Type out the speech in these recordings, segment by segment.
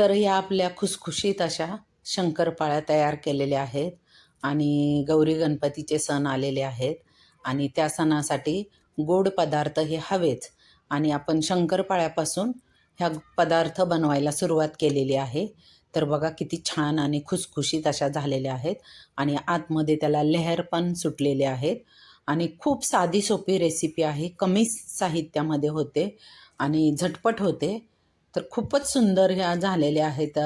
तर या आपल्या खुसखुशीत अशा शंकरपाळ्या तयार केलेल्या आहेत आणि गौरी गणपतीचे सण आलेले आहेत. आणि त्या सणासाठी गोड पदार्थ हे हवेच आणि आपण शंकरपाळ्यापासून ह्या पदार्थ बनवायला सुरुवात केलेली आहे. तर बघा किती छान आणि खुसखुशीत अशा झालेल्या आहेत. आणि आतमध्ये त्याला लेहर पण सुटलेले आहेत. आणि खूप साधी सोपी रेसिपी आहे. कमी साहित्यामध्ये होते आणि झटपट होते. तर खूपच सुंदर ह्या झालेल्या आहेत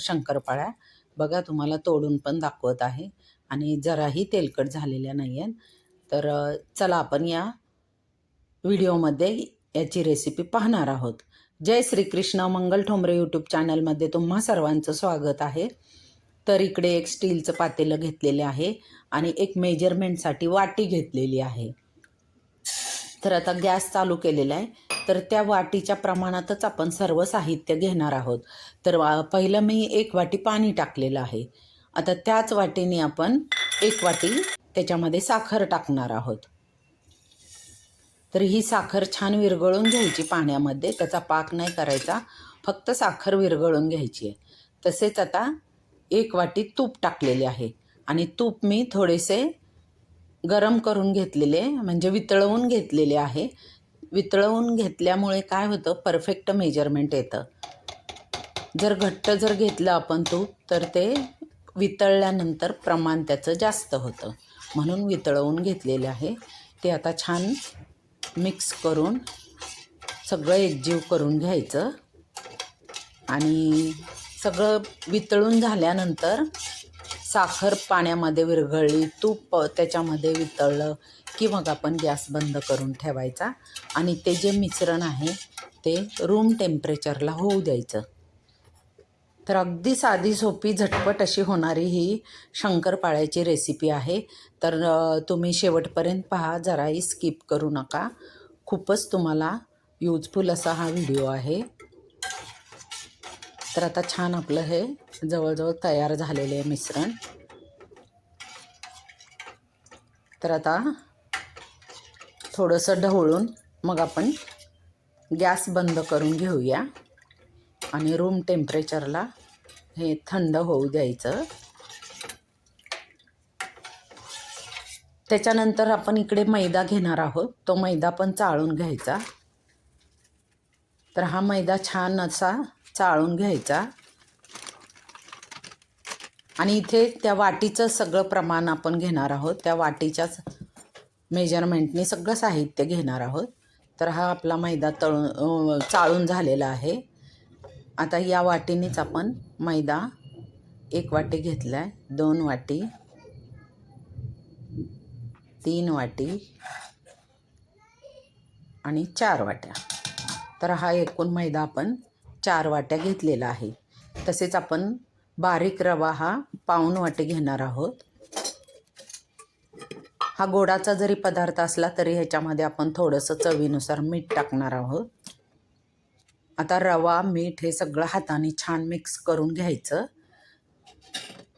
शंकरपाळ्या. बघा तुम्हाला तोडून पण दाखवत आहे. आणि जराही तेलकट झालेल्या नाही आहेत तर चला आपण या व्हिडिओमध्ये याची रेसिपी पाहणार आहोत. जय श्रीकृष्ण मंगल ठोंबरे यूट्यूब चॅनलमध्ये तुम्हा सर्वांचं स्वागत आहे. तर इकडे एक स्टीलचं पातेलं घेतलेले आहे आणि एक मेजरमेंटसाठी वाटी घेतलेली आहे. तर आता गॅस चालू केलेला आहे. तर त्या वाटीच्या प्रमाणातच आपण सर्व साहित्य घेणार आहोत. तर वा- पहिलं मी एक वाटी पाणी टाकलेलं आहे. आता त्याच वाटीने आपण एक वाटी त्याच्यामध्ये साखर टाकणार आहोत. तर ही साखर छान विरघळून घ्यायची पाण्यामध्ये. त्याचा पाक नाही करायचा. फक्त साखर विरघळून घ्यायची आहे. तसेच आता एक वाटी तूप टाकलेले आहे. आणि तूप मी थोडेसे गरम करून घेतलेले म्हणजे वितळवून घेतलेले आहे. वितळवून घेतल्यामुळे काय होतं? परफेक्ट मेजरमेंट येतं. जर घट्ट जर घेतलं आपण तूप तर ते वितळल्यानंतर प्रमाण त्याचं जास्त होतं. म्हणून वितळवून घेतलेले आहे. ते आता छान मिक्स करून सगळं एकजीव करून घ्यायचं. आणि सगळं वितळून झाल्यानंतर साखर पाण्यामध्ये विरघळली तूप त्याच्यामध्ये वितळलं की मग आपण गॅस बंद करून ठेवायचा आणि ते जे मिश्रण आहे ते रूम टेम्परेचरला होऊ द्यायचं. तर अगदी साधी सोपी झटपट अशी होणारी ही शंकरपाळ्याची रेसिपी आहे. तर तुम्ही शेवटपर्यंत पहा जराही स्किप करू नका. खूपच तुम्हाला यूजफुल असा हा व्हिडिओ आहे. तर आता छान आपलं हे जवळजवळ तयार झालेले आहे मिश्रण. तर आता थोडंसं ढवळून मग आपण गॅस बंद करून घेऊया आणि रूम टेम्परेचरला हे थंड होऊ द्यायचं. त्याच्यानंतर आपण इकडे मैदा घेणार आहोत. तो मैदा पण चाळून घ्यायचा. तर हा मैदा छान असा चाळून घ्यायचा. आणि इथे त्या वाटीचं सगळं प्रमाण आपण घेणार आहोत. त्या वाटीच्याच मेजरमेंटने सगळं साहित्य घेणार आहोत. तर हा आपला मैदा तळून चाळून झालेला आहे. आता या वाटीनेच आपण मैदा एक वाटी घेतला आहे दोन वाटी तीन वाटी आणि चार वाट्या. तर हा एकूण मैदा आपण चार वाट्या घेतलेला आहे. तसेच आपण बारीक रवा हा पाऊण वाटे घेणार आहोत. हा गोडाचा जरी पदार्थ असला तरी ह्याच्यामध्ये आपण थोडंसं चवीनुसार मीठ टाकणार आहोत. आता रवा मीठ हे सगळं हाताने छान मिक्स करून घ्यायचं.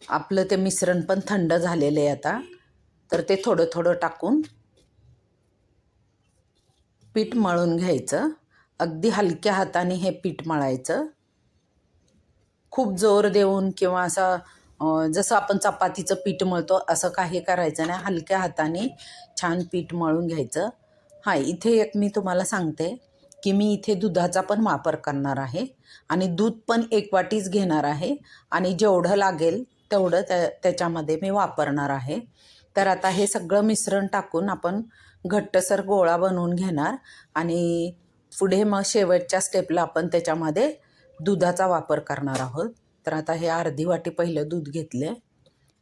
आपलं ते मिश्रण पण थंड झालेलं आहे आता. तर ते थोडं थोडं टाकून पीठ मळून घ्यायचं. अगदी हलक्या हाताने हे पीठ मळायचं. खूप जोर देऊन किंवा असं जसं आपण चपातीचं पीठ मळतो असं काही करायचं नाही. हलक्या हाताने छान पीठ मळून घ्यायचं. हां इथे एक मी तुम्हाला सांगते की मी इथे दुधाचा पण वापर करणार आहे आणि दूध पण एक वाटीच घेणार आहे आणि जेवढं लागेल तेवढं त्या त्याच्यामध्ये मी वापरणार आहे. तर आता हे सगळं मिश्रण टाकून आपण घट्टसर गोळा बनवून घेणार आणि पुढे मग शेवटच्या स्टेपला आपण त्याच्यामध्ये दुधाचा वापर करणार आहोत. तर आता हे अर्धी वाटी पहिलं दूध घेतले.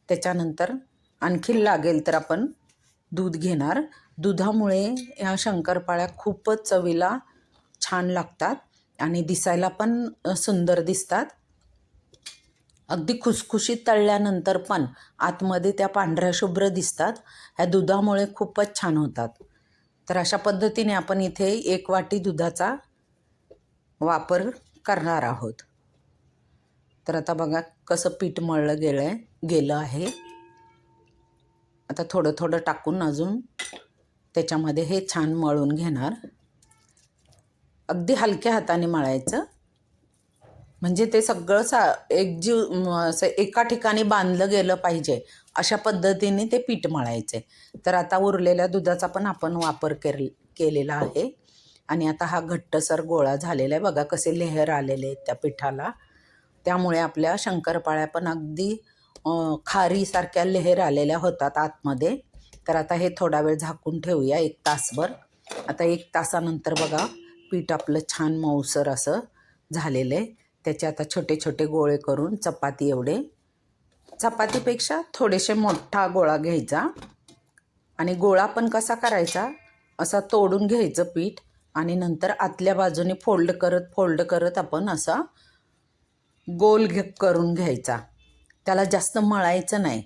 त्याच्यानंतर आणखी लागेल तर आपण दूध घेणार. दुधामुळे ह्या शंकरपाळ्या खूपच चवीला छान लागतात आणि दिसायला पण सुंदर दिसतात. अगदी खुसखुशीत तळल्यानंतर पण आतमध्ये त्या पांढऱ्या शुभ्र दिसतात. ह्या दुधामुळे खूपच छान होतात. तर अशा पद्धतीने आपण इथे एक वाटी दुधाचा वापर करणार आहोत. तर आता बघा कसं पीठ मळलं गेलं आहे गेलं आहे. आता थोडं थोडं टाकून अजून त्याच्यामध्ये हे छान मळून घेणार. अगदी हलक्या हाताने मळायचं. म्हणजे ते सगळं सा एकजीव असं एका ठिकाणी बांधलं गेलं पाहिजे. अशा पद्धतीने ते पीठ मळायचे. तर आता उरलेल्या दुधाचा पण आपण वापर केल केलेला आहे. आणि आता हा घट्टसर गोळा झालेला आहे. बघा कसे लेहर आलेले आहेत त्या पिठाला. त्यामुळे आपल्या शंकरपाळ्या पण अगदी खारीसारख्या लेहर आलेल्या होतात आतमध्ये. तर आता हे थोडा वेळ झाकून ठेवूया एक तासभर. आता एक तासानंतर बघा पीठ आपलं छान मऊसर असं झालेलं आहे. त्याचे आता छोटे छोटे गोळे करून चपाती एवढे चपातीपेक्षा थोडेसे मोठा गोळा घ्यायचा आणि गोळा पण कसा करायचा असा तोडून घ्यायचं पीठ आणि नंतर आतल्या बाजूने फोल्ड करत फोल्ड करत आपण असा गोल घे करून घ्यायचा. त्याला जास्त मळायचं नाही.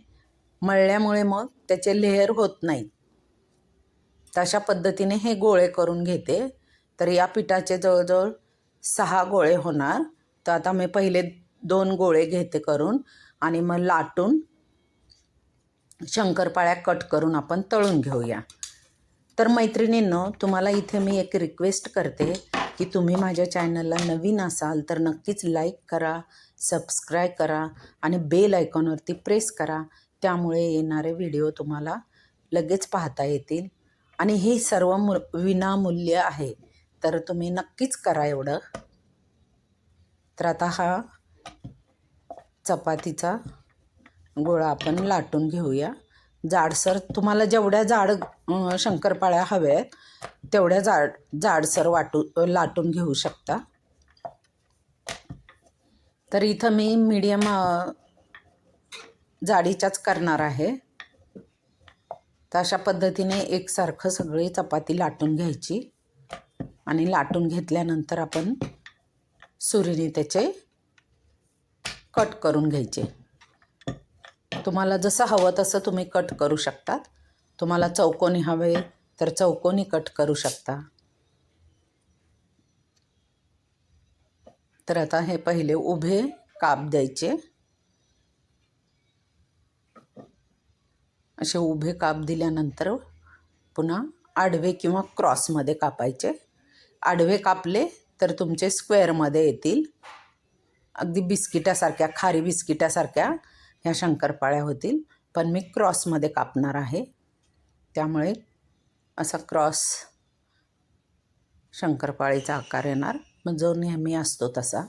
मळल्यामुळे मग त्याचे लेअर होत नाही तशा पद्धतीने हे गोळे करून घेते. तर या पिठाचे जवळजवळ सहा गोळे होणार. तर आता मी पहिले दोन गोळे घेते करून. आणि मग लाटून शंकरपाळ्या कट करून आपण तळून घेऊया. तर मैत्रिणींनो तुम्हाला इथे मी एक रिक्वेस्ट करते की तुम्ही माझ्या चॅनलला नवीन असाल तर नक्कीच लाईक करा सबस्क्राईब करा आणि बेल आयकॉनवरती प्रेस करा. त्यामुळे येणारे व्हिडिओ तुम्हाला लगेच पाहता येतील. आणि हे सर्व मु विनामूल्य आहे. तर तुम्ही नक्कीच करा एवढं. तर आता हा चपातीचा गोळा आपण लाटून घेऊया. जाडसर तुम्हाला जेवढ्या जाड शंकरपाळ्या हव्या आहेत तेवढ्या जाड जाडसर वाटू लाटून घेऊ शकता. तर इथं मी मीडियम जाडीच्याच करणार आहे. तर अशा पद्धतीने एकसारखं सगळी चपाती लाटून घ्यायची आणि लाटून घेतल्यानंतर आपण सुरीने त्याचे कट करून घ्यायचे. तुम्हाला जसं हवं तसं तुम्ही कट करू शकतात तुम्हाला चौकोनी हवे तर चौकोनी कट करू शकता. तर आता हे पहिले उभे काप द्यायचे. असे उभे काप दिल्यानंतर पुन्हा आडवे किंवा क्रॉसमध्ये कापायचे. आडवे कापले तर तुमचे स्क्वेअरमध्ये येतील. अगदी बिस्किटासारख्या खारी बिस्किटासारख्या ह्या शंकरपाळ्या होतील. पण मी क्रॉसमध्ये कापणार आहे. त्यामुळे असा क्रॉस शंकरपाळीचा आकार येणार. मग जो नेहमी असतो तसा.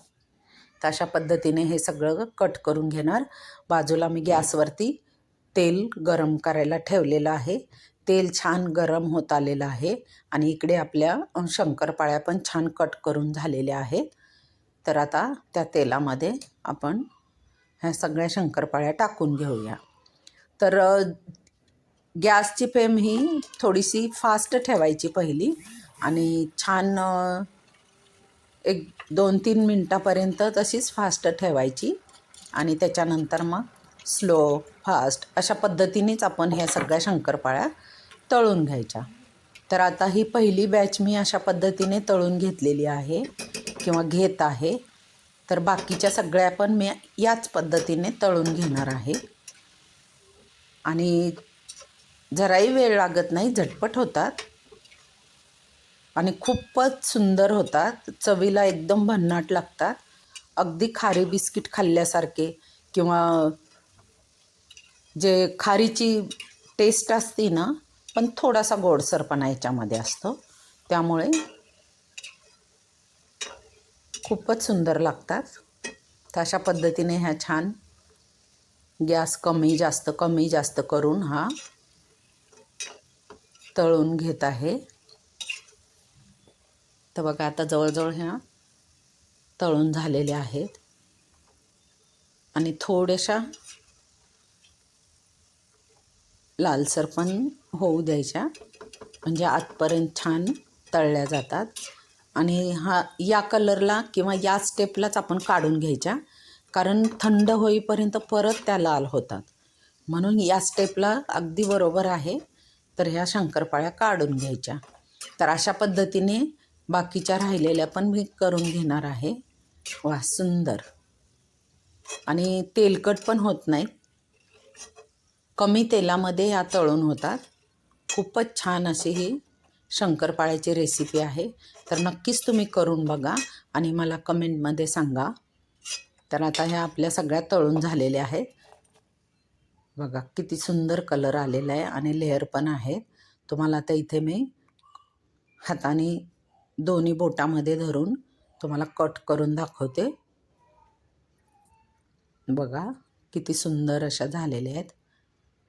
तर अशा पद्धतीने हे सगळं कट करून घेणार. बाजूला मी गॅसवरती तेल गरम करायला ठेवलेलं आहे. तेल छान गरम होत आलेलं आहे. आणि इकडे आपल्या शंकरपाळ्या पण छान कट करून झालेल्या आहेत. तर आता त्या तेलामध्ये आपण ह्या सगळ्या शंकरपाळ्या टाकून घेऊया. तर गॅसची फ्लेम ही थोडीशी फास्ट ठेवायची पहिली आणि छान एक दोन तीन मिनटापर्यंत तशीच फास्ट ठेवायची आणि त्याच्यानंतर मग स्लो फास्ट अशा पद्धतीनेच आपण ह्या सगळ्या शंकरपाळ्या तळून घ्यायच्या. तर आता ही पहिली बॅच मी अशा पद्धतीने तळून घेतलेली आहे किंवा घेत आहे. तर बाकीच्या सगळ्या पण मी याच पद्धतीने तळून घेणार आहे. आणि जराही वेळ लागत नाही झटपट होतात. आणि खूपच सुंदर होतात. चवीला एकदम भन्नाट लागतात. अगदी खारी बिस्किट खाल्ल्यासारखे किंवा जे खारीची टेस्ट असते ना पण थोडासा गोडसरपणा याच्यामध्ये असतो. त्यामुळे खूपच सुंदर लागतात. तर अशा पद्धतीने ह्या छान गॅस कमी जास्त कमी जास्त करून हा तळून घेत आहे. तर बघा आता जवळजवळ ह्या तळून झालेल्या आहेत. आणि थोड्याशा लालसर पण होऊ द्यायच्या. म्हणजे आतपर्यंत छान तळल्या जातात. आणि हा या कलरला किंवा या स्टेपलाच आपण काढून घ्यायच्या. कारण थंड होईपर्यंत परत त्या लाल होतात. म्हणून या स्टेपला अगदी बरोबर आहे. तर ह्या शंकरपाळ्या काढून घ्यायच्या. तर अशा पद्धतीने बाकीच्या राहिलेल्या पण मी करून घेणार आहे. वा सुंदर. आणि तेलकट पण होत नाहीत. कमी तेलामध्ये या तळून होतात. खूपच छान अशी ही शंकरपाळ्याची रेसिपी आहे. तर नक्कीच तुम्ही करून बघा आणि मला कमेंटमध्ये सांगा. तर आता ह्या आपल्या सगळ्या तळून झालेल्या आहेत. बघा किती सुंदर कलर आलेला आहे आणि लेअर पण आहेत. तुम्हाला आता इथे मी हाताने दोन्ही बोटामध्ये धरून तुम्हाला कट करून दाखवते. बघा किती सुंदर अशा झालेल्या आहेत.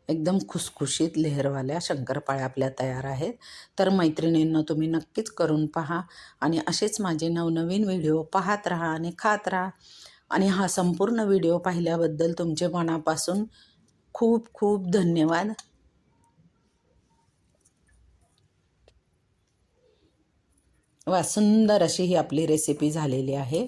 एकदम खुसखुशीत लेहरवाल्या शंकरपाळ्या आपल्या तयार आहेत. तर मैत्रिणींना तुम्ही नक्कीच करून पहा आणि असेच माझे नवनवीन व्हिडिओ पाहत राहा आणि खात राहा. आणि हा संपूर्ण व्हिडिओ पाहिल्याबद्दल तुमचे मनापासून खूप खूप धन्यवाद. वा सुंदर अशी ही आपली रेसिपी झालेली आहे.